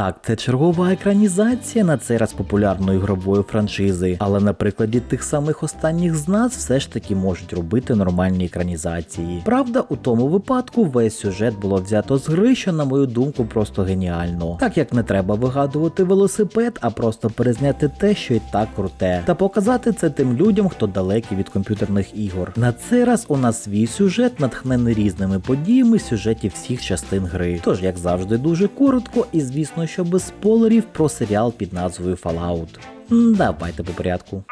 Так, це чергова екранізація на цей раз популярної ігрової франшизи, але на прикладі тих самих останніх з нас все ж таки можуть робити нормальні екранізації. Правда, у тому випадку весь сюжет було взято з гри, що на мою думку просто геніально. Так як не треба вигадувати велосипед, а просто перезняти те, що і так круте, та показати це тим людям, хто далекий від комп'ютерних ігор. На цей раз у нас свій сюжет, натхнений різними подіями сюжетів всіх частин гри. Тож, як завжди, дуже коротко і звісно, що без спойлерів про серіал під назвою Fallout. Давайте по порядку.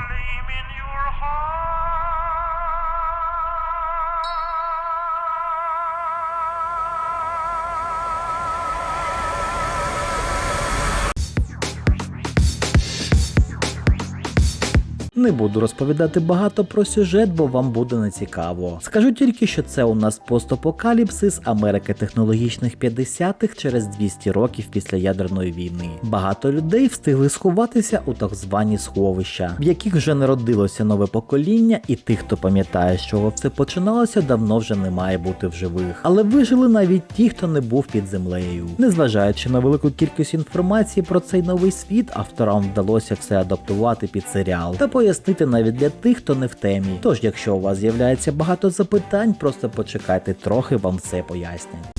Не буду розповідати багато про сюжет, бо вам буде нецікаво. Скажу тільки, що це у нас постапокаліпсис Америки технологічних 50-х через 200 років після ядерної війни. Багато людей встигли сховатися у так звані сховища, в яких вже народилося нове покоління, і тих, хто пам'ятає, з чого все починалося, давно вже не має бути в живих. Але вижили навіть ті, хто не був під землею. Незважаючи на велику кількість інформації про цей новий світ, авторам вдалося все адаптувати під серіал та пояснити навіть для тих, хто не в темі. Тож, якщо у вас з'являється багато запитань, просто почекайте трохи, вам все пояснять.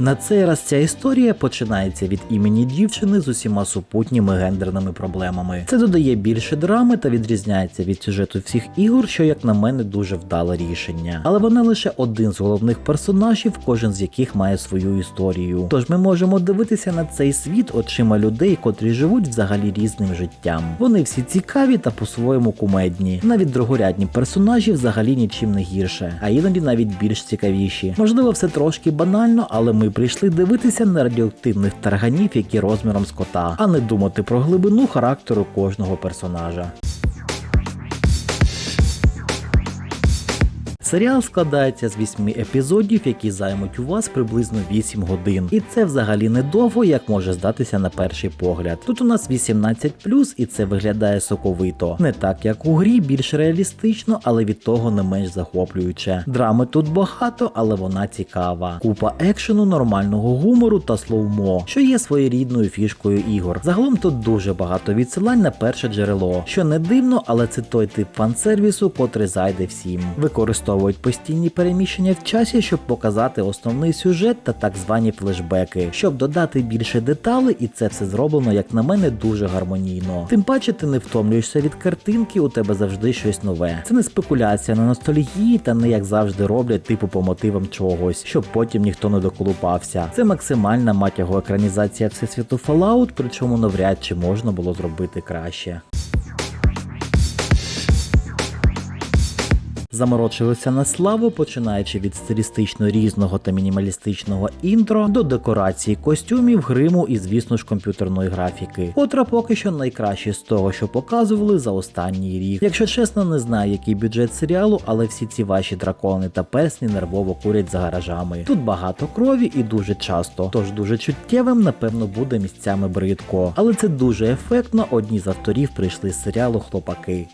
На цей раз ця історія починається від імені дівчини з усіма супутніми гендерними проблемами. Це додає більше драми та відрізняється від сюжету всіх ігор, що, як на мене, дуже вдале рішення. Але вона лише один з головних персонажів, кожен з яких має свою історію. Тож ми можемо дивитися на цей світ очима людей, котрі живуть взагалі різним життям. Вони всі цікаві та по-своєму кумедні. Навіть другорядні персонажі взагалі нічим не гірше, а іноді навіть більш цікавіші. Можливо, все трошки банально, але ми прийшли дивитися на радіоактивних тарганів, які розміром з кота, а не думати про глибину характеру кожного персонажа. Серіал складається з вісьми епізодів, які займуть у вас приблизно 8 годин. І це взагалі не довго, як може здатися на перший погляд. Тут у нас 18 і це виглядає соковито. Не так як у грі, більш реалістично, але від того не менш захоплююче. Драми тут багато, але вона цікава. Купа екшену, нормального гумору та слоумо, що є своєрідною фішкою ігор. Загалом тут дуже багато відсилань на перше джерело, що не дивно, але це той тип фан-сервісу, котрий зайде всім. Використовують постійні переміщення в часі, щоб показати основний сюжет та так звані флешбеки, щоб додати більше деталей, і це все зроблено, як на мене, дуже гармонійно. Тим паче ти не втомлюєшся від картинки, у тебе завжди щось нове. Це не спекуляція на ностальгії, та не як завжди роблять, типу по мотивам чогось, щоб потім ніхто не доколупався. Це максимальна матяго екранізація всесвіту Fallout, причому навряд чи можна було зробити краще. Заморочилися на славу, починаючи від стилістично різного та мінімалістичного інтро до декорації костюмів, гриму і, звісно ж, комп'ютерної графіки, котра поки що найкраще з того, що показували за останній рік. Якщо чесно, не знаю, який бюджет серіалу, але всі ці ваші дракони та персні нервово курять за гаражами. Тут багато крові і дуже часто, тож дуже чуттєвим, напевно, буде місцями бридко. Але це дуже ефектно. Одні з авторів прийшли з серіалу Хлопаки.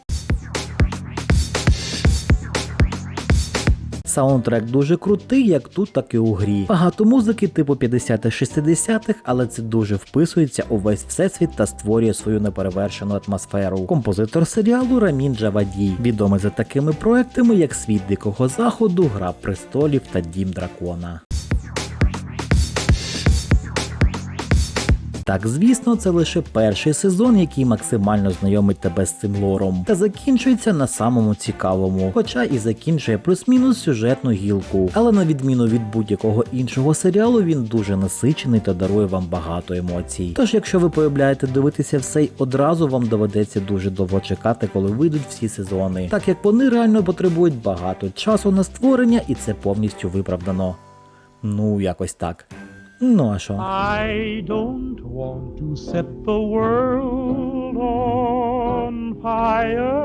Саундтрек дуже крутий, як тут, так і у грі. Багато музики, типу 50-60-х, але це дуже вписується у весь всесвіт та створює свою неперевершену атмосферу. Композитор серіалу Рамін Джавадій, відомий за такими проектами, як Світ Дикого Заходу, Гра престолів та Дім Дракона. Так, звісно, це лише перший сезон, який максимально знайомить тебе з цим лором, та закінчується на самому цікавому, хоча і закінчує плюс-мінус сюжетну гілку. Але на відміну від будь-якого іншого серіалу, він дуже насичений та дарує вам багато емоцій. Тож, якщо ви полюбляєте дивитися все й одразу, вам доведеться дуже довго чекати, коли вийдуть всі сезони, так як вони реально потребують багато часу на створення, і це повністю виправдано. Ну, якось так. No așa. I don't want to set the world on fire.